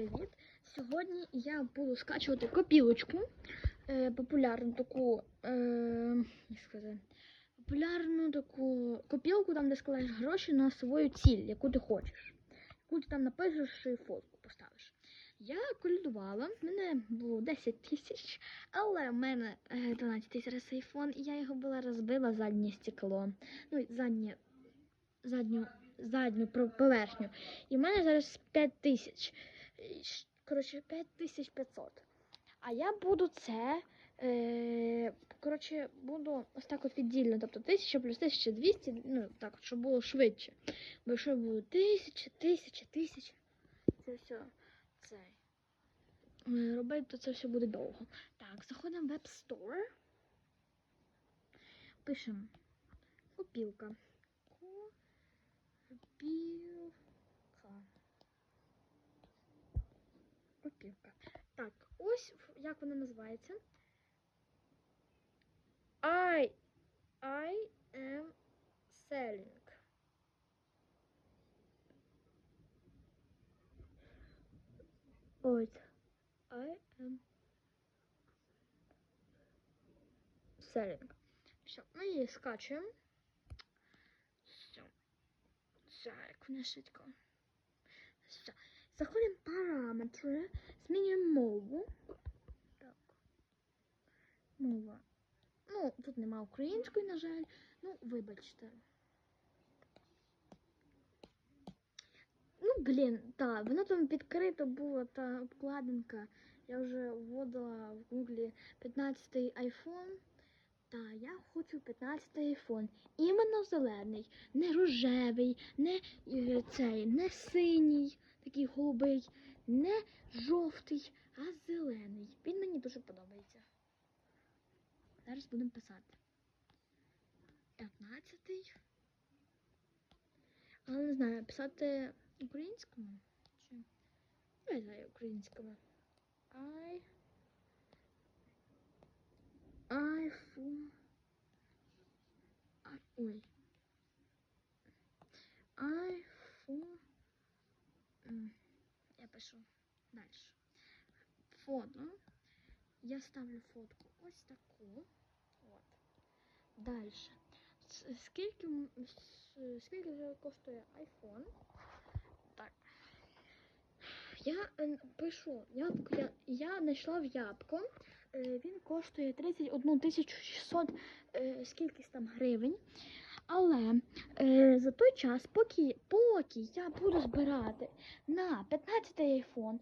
Привіт! Сьогодні я буду скачувати копілочку. Е, популярну таку, е, сказати, популярну таку копілку, там, де складаєш гроші на свою ціль, яку ти хочеш. Яку ти там напишеш і фотку поставиш. Я колядувала, в мене було 10 тисяч, але в мене е, 12 тисяч раз айфон, і я його була розбила заднє стекло. Ну, заднє, задню, задню поверхню. І в мене зараз 5 тисяч. Коротше, 5500. А я буду це. Е, коротше, буду ось так от віддільно. Тобто 1000 плюс 1200, ну так, щоб було швидше. Бо якщо буде 1000, 1000, 1000, це все цей. е, Робити, то це все буде довго. Так, заходимо в Web Store. Пишемо. Копілка. Копілка. Так, ось як вона називається. I, I am selling. Ось. I am selling. Все, ми її скачуємо. Все. Все, як вона швидко. Все. Заходимо в параметри, Ну, тут нема української, на жаль. Ну, вибачте. Ну, блін, так, воно там відкрито було та обкладинка. Я вже вводила в гуглі 15-й iPhone. Та я хочу 15-й iPhone. Іменно зелений, не рожевий, не е, цей, не синій, такий голубий, не жовтий, а зелений. Він мені дуже подобається. Зараз будемо писати. 15-й. Але не знаю, писати українською чи. Я знаю українською. I. iPhone. А, ой. М, Я пишу далі. Фото. Я ставлю фотку ось таку. От. Далі. Скільки, скільки коштує iPhone? Так. Я е, пишу, ябко, я, я знайшла в ябко. Е, він коштує 31 600 е, скількись там гривень. Але е, за той час, поки, поки я буду збирати на 15 iPhone,